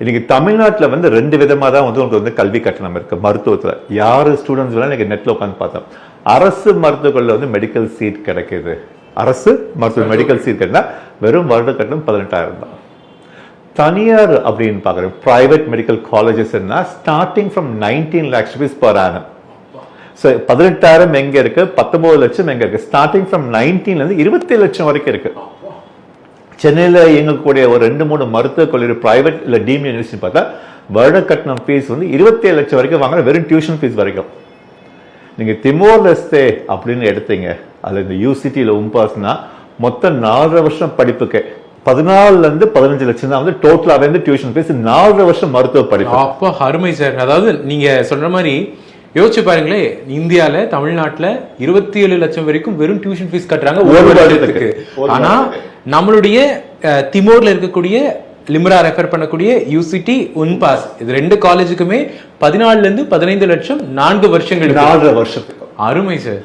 இன்னைக்கு தமிழ்நாட்டுல வந்து ரெண்டு விதமா தான் வந்து உங்களுக்கு வந்து கல்வி கட்டணம் இருக்கு. மருத்துவத்துல. யாரு ஸ்டூடெண்ட்ஸ் வேணாலும் இன்னைக்கு நெட்ல உட்காந்து பார்த்தோம். அரசு மருத்துவக்கல்ல வந்து மெடிக்கல் சீட் கிடைக்குது. அரசு மருத்துவ மெடிக்கல் சீட் கிடைத்தா வெறும் வருட கட்டணம் பதினெட்டாயிரம் தான். தனியார் அப்படின்னு பார்க்குறேன் private medical காலேஜஸ்னா starting from nineteen lakhs rupees per annum so பதினெட்டாயிரம் எங்க இருக்கு? பத்தொன்பது லட்சம் எங்க இருக்கு? ஸ்டார்டிங் ஃப்ரம் நைன்டீன்ல இருந்து இருபத்தி லட்சம் வரைக்கும் இருக்கு. சென்னையில் இயங்கக்கூடிய ஒரு ரெண்டு மூணு மருத்துவக் கல்லூரி பிரைவேட் இல்லை டீம் யூனிவர்சிட்டி பார்த்தா வருட கட்டணம் ஃபீஸ் வந்து இருபத்தேழு லட்சம் வரைக்கும் வாங்குற வெறும் டியூஷன் ஃபீஸ் வரைக்கும். நீங்க திமோர் லெஸ்தே அப்படின்னு எடுத்தீங்க அதுல இந்த யூசிட்டியில் உம்பாஸ்னா மொத்தம் நாலரை வருஷம் படிப்புக்கு. பதினாலுல இருந்து பதினஞ்சு லட்சம் தான் வந்து டோட்டலாவே வந்து டியூஷன் ஃபீஸ் நாலரை வருஷம் மருத்துவ படிப்பு. அப்போ அருமை சார் அதாவது நீங்க சொல்ற மாதிரி யோசிச்சு பாருங்களே இந்தியால தமிழ்நாட்டுல இருபத்தி ஏழு லட்சம் வரைக்கும் வெறும் டியூஷன் ஃபீஸ் கட்டுறாங்க ஒரு வருடத்துக்கு. வருடத்துக்கு. நம்மளுடைய திமோர்ல இருக்கக்கூடிய லிம்ரா ரெஃபர் பண்ணக்கூடிய யூசிடி உன்பாஸ் இது ரெண்டு காலேஜுக்குமே பதினாலுல இருந்து பதினைந்து லட்சம் நான்கு வருஷங்களுக்கு நாலரை வருஷத்துக்கு. அருமை சார்.